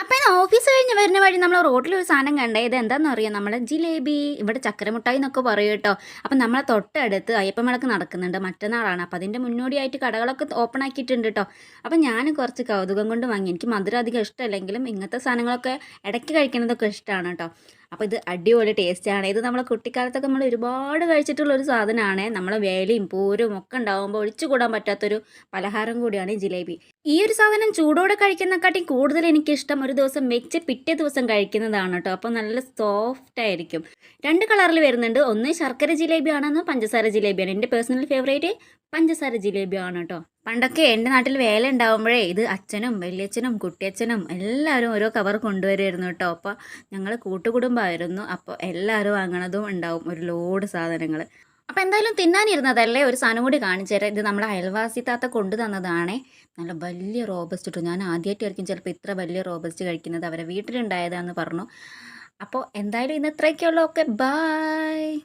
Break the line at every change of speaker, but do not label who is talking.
അപ്പം ഇന്ന് ഓഫീസ് കഴിഞ്ഞ് വരുന്ന വഴി നമ്മൾ റോഡിൽ ഒരു സാധനം കണ്ടേ ഇത് എന്താണെന്ന് അറിയാം? നമ്മൾ ജിലേബി ഇവിടെ ചക്കരമുട്ടായി എന്നൊക്കെ പറയും കേട്ടോ. അപ്പം നമ്മളെ തൊട്ടടുത്ത് അയ്യപ്പൻ വിളക്ക് നടക്കുന്നുണ്ട് മറ്റന്നാളാണ്. അപ്പം അതിന്റെ മുന്നോടിയായിട്ട് കടകളൊക്കെ ഓപ്പൺ ആക്കിയിട്ടുണ്ട് കേട്ടോ. അപ്പം ഞാൻ കുറച്ച് കൗതുകം കൊണ്ട് വാങ്ങി. എനിക്ക് മധുരം അധികം ഇഷ്ടമല്ലെങ്കിലും ഇങ്ങനത്തെ സാധനങ്ങളൊക്കെ ഇടയ്ക്ക് കഴിക്കുന്നതൊക്കെ ഇഷ്ടമാണ് കേട്ടോ. അപ്പോൾ ഇത് അടിപൊളി ടേസ്റ്റാണ് ഇത് നമ്മളെ കുട്ടിക്കാലത്തൊക്കെ നമ്മൾ ഒരുപാട് കഴിച്ചിട്ടുള്ള ഒരു സാധനമാണ് നമ്മളെ വേലയും പൂരും ഒക്കെ ഉണ്ടാകുമ്പോൾ ഒഴിച്ചു കൂടാൻ പറ്റാത്തൊരു പലഹാരം കൂടിയാണ് ഈ ജിലേബി. ഈ ഒരു സാധനം ചൂടോടെ കഴിക്കുന്നതിനെക്കാട്ടി കൂടുതൽ എനിക്കിഷ്ടം ഒരു ദിവസം വെച്ച് പിറ്റേ ദിവസം കഴിക്കുന്നതാണ് കേട്ടോ. അപ്പോൾ നല്ല സോഫ്റ്റ് ആയിരിക്കും. രണ്ട് കളറിൽ വരുന്നുണ്ട്. ഒന്ന് ശർക്കര ജിലേബിയാണെന്ന് പഞ്ചസാര ജിലേബിയാണ് എന്റെ പേഴ്സണൽ ഫേവറേറ്റ് പഞ്ചസാര ജിലേബിയാണ് കേട്ടോ. പണ്ടൊക്കെ എന്റെ നാട്ടിൽ വേല ഉണ്ടാകുമ്പോഴേ ഇത് അച്ഛനും വലിയച്ഛനും കുട്ടിയച്ഛനും എല്ലാവരും ഓരോ കവർ കൊണ്ടുവരുമായിരുന്നു കേട്ടോ. അപ്പോൾ ഞങ്ങൾ കൂട്ടുകുടുംബമായിരുന്നു. അപ്പോൾ എല്ലാവരും വാങ്ങണതും ഉണ്ടാവും. ഒരു ലോഡ് സാധനങ്ങൾ. അപ്പോൾ എന്തായാലും തിന്നാനിരുന്നതല്ലേ? ഒരു സാധനം കൂടി കാണിച്ചു തരാം. ഇത് നമ്മളെ അയൽവാസി താത്ത കൊണ്ടു തന്നതാണേ. നല്ല വലിയ റോബസ്റ്റ് കിട്ടും ഞാൻ ആദ്യമായിട്ടായിരിക്കും ചിലപ്പോൾ ഇത്ര വലിയ റോബസ്റ്റ് കഴിക്കുന്നത്. അവരെ വീട്ടിലുണ്ടായതാണെന്ന് പറഞ്ഞു. അപ്പോൾ എന്തായാലും ഇന്ന് ഇത്രയൊക്കെയുള്ളൂ. ഓക്കെ. ബായ്